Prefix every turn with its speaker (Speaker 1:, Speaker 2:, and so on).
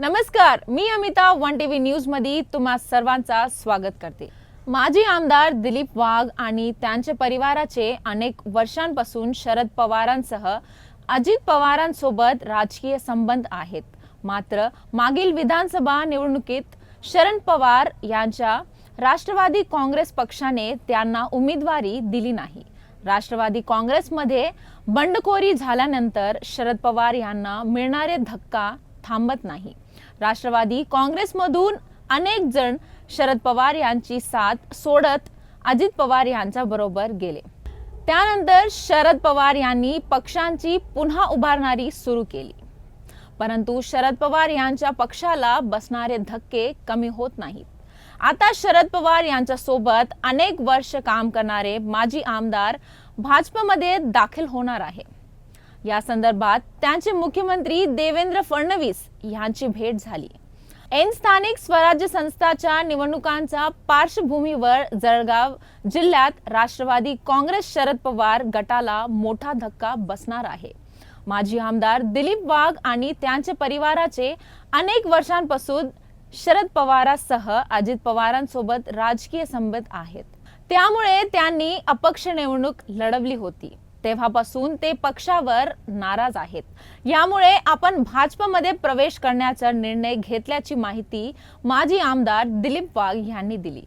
Speaker 1: नमस्कार मी Amita one T V न्यूजमध्ये तुम्हा सर्वांचा स्वागत करते. माजी आमदार दिलीप वाघ आणि त्यांच्या परिवाराचे अनेक वर्षांपासून शरद पवारांसह अजित पवारांसोबत राजकीय संबंध आहेत. मात्र मागील विधानसभा निवडणुकीत शरण पवार यांच्या राष्ट्रवादी काँग्रेस पक्षाने त्यांना उमेदवारी दिली नाही. राष्ट्रवादी काँग्रेसमध्ये बंडखोरी झाल्यानंतर शरद पवार यांना मिळणारे धक्का थांबत नाही. राष्ट्रवादी काँग्रेसमधून अनेक जण शरद पवार यांची साथ सोडत अजित पवार यांच्या बरोबर गेले. त्यानंतर शरद पवार यांनी पक्षांची पुन्हा उभारणारी सुरू केली. परंतु शरद पवार यांच्या पक्षाला बसणारे धक्के कमी होत नाहीत. आता शरद पवार यांच्या सोबत अनेक वर्ष काम करणारे माजी आमदार भाजपमध्ये दाखल होणार आहे या संदर्भात त्यांचे मुख्यमंत्री देवेंद्र फडणवीस यांची भेट झाली. एन स्थानिक स्वराज्य संस्थाच्या निवडणुकांच्या पार्श्वभूमीवर जळगाव जिल्ह्यात राष्ट्रवादी काँग्रेस शरद पवार गटाला मोठा धक्का बसणार आहे. माजी आमदार दिलीप वाघ आणि त्यांच्या परिवाराचे अनेक वर्षांपासून शरद पवारांसह अजित पवारांसोबत राजकीय संबंध आहेत. त्यामुळे त्यांनी अपक्ष निवडणूक लढवली होती. तेव्हापासून ते पक्षावर नाराज आहेत. यामुळे आपण भाजपमध्ये प्रवेश करण्याचा निर्णय घेतल्याची माहिती माजी आमदार दिलीप वाघ यांनी दिली.